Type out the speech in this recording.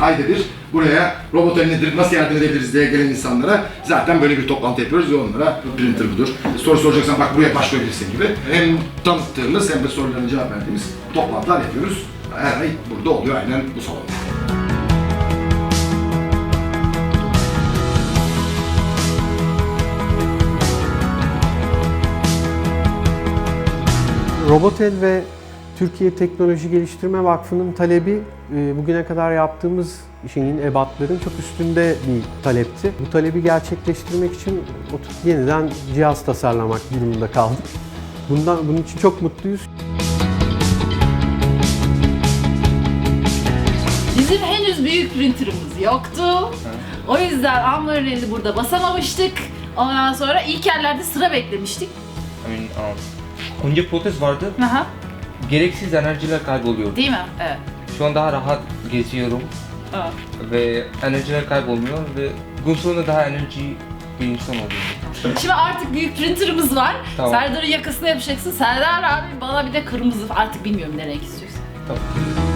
ayda buraya robot el nedir, nasıl yardım edebiliriz diye gelen insanlara zaten böyle bir toplantı yapıyoruz ve onlara printer budur. Soru soracaksan bak buraya başvurabilirsin gibi. Hem tanıttığımız hem de sorularına cevap verdiğimiz toplantılar yapıyoruz. Her ay burada oluyor aynen bu salonda. Robotel ve Türkiye Teknoloji Geliştirme Vakfı'nın talebi e, bugüne kadar yaptığımız şeyin, ebatların çok üstünde bir talepti. Bu talebi gerçekleştirmek için oturup yeniden cihaz tasarlamak durumunda kaldık. Bundan, bunun için çok mutluyuz. Bizim henüz büyük printerımız yoktu. O yüzden Unreal'i burada basamamıştık. Ondan sonra ilk yerlerde sıra beklemiştik. I mean, um, önce protez vardı. Aha. Gereksiz enerjiler kayboluyor. Değil mi? Evet. Şu an daha rahat geziyorum evet. ve enerjiler kaybolmuyor ve gün sonunda daha enerji bir insan oluyor. Şimdi artık büyük printerımız var. Tamam. Serdar'ın yakasına yapacaksın. Serdar abi bana bir de kırmızı artık bilmiyorum ne renk istiyorsun. Tamam.